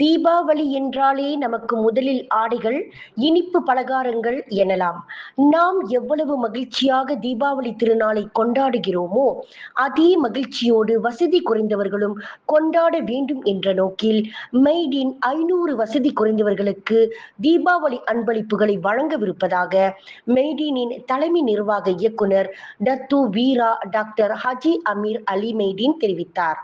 தீபாவளி என்றாலே நமக்கு முதலில் ஆடைகள் இனிப்பு பலகாரங்கள் எனலாம். நாம் எவ்வளவு மகிழ்ச்சியாக தீபாவளி திருநாளை கொண்டாடுகிறோமோ அதே மகிழ்ச்சியோடு வசதி குறைந்தவர்களும் கொண்டாட வேண்டும் என்ற நோக்கில் மெய்டின் ஐநூறு வசதி குறைந்தவர்களுக்கு தீபாவளி அன்பளிப்புகளை வழங்கவிருப்பதாக மெய்டினின் தலைமை நிர்வாக இயக்குனர் டத்து வீரா டாக்டர் ஹஜி அமீர் அலி மெய்டின் தெரிவித்தார்.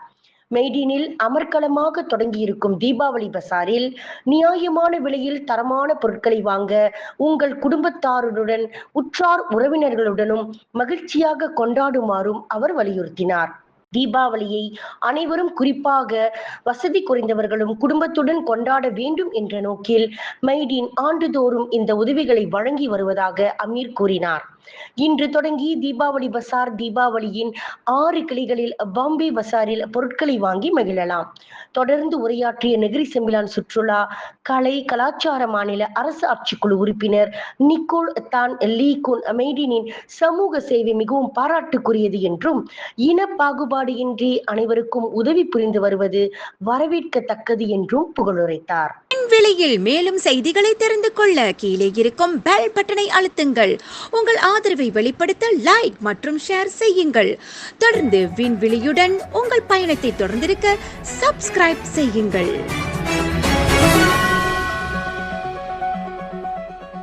மெய்டினில் அமர்க்களமாக தொடங்கியிருக்கும் தீபாவளி பசாரில் நியாயமான விலையில் தரமான பொருட்களை வாங்க உங்கள் குடும்பத்தாருடன் உற்றார் உறவினர்களுடனும் மகிழ்ச்சியாக கொண்டாடுமாறும் அவர் வலியுறுத்தினார். தீபாவளியை அனைவரும் குறிப்பாக வசதி குறைந்தவர்களும் குடும்பத்துடன் கொண்டாட வேண்டும் என்ற நோக்கில் மைடின் ஆண்டுதோறும் இந்த உதவிகளை வழங்கி வருவதாக அமீர் கூறினார். இன்று தொடங்கி தீபாவளி பசார் தீபாவளியின் ஆறு கிளைகளில் பாம்பே பசாரில் பொருட்களை வாங்கி மகிழலாம். தொடர்ந்து உரையாற்றிய நெகிரி செம்பிலான் சுற்றுலா கலை கலாச்சார மாநில அரசு ஆட்சிக்குழு உறுப்பினர் நிக்கோல் தான் லீகுன் மெய்டினின் சமூக சேவை மிகவும் பாராட்டுக்குரியது என்றும் இன பாகுபாடு இன்றி அனைவருக்கும் உதவி புரிந்து வருவது வரவேற்கத்தக்கது என்றும் புகழுரைத்தார். விலையில் மேலும் செய்திகளை தெரிந்து கொள்ள கீழே இருக்கும் பெல் பட்டனை அழுத்துங்கள். உங்கள் ஆதரவை வெளிப்படுத்த லைக் மற்றும் ஷேர் செய்யுங்கள். தொடர்ந்து விண்வெளியுடன் உங்கள் பயணத்தை தொடர்ந்திருக்க சப்ஸ்கிரைப் செய்யுங்கள்.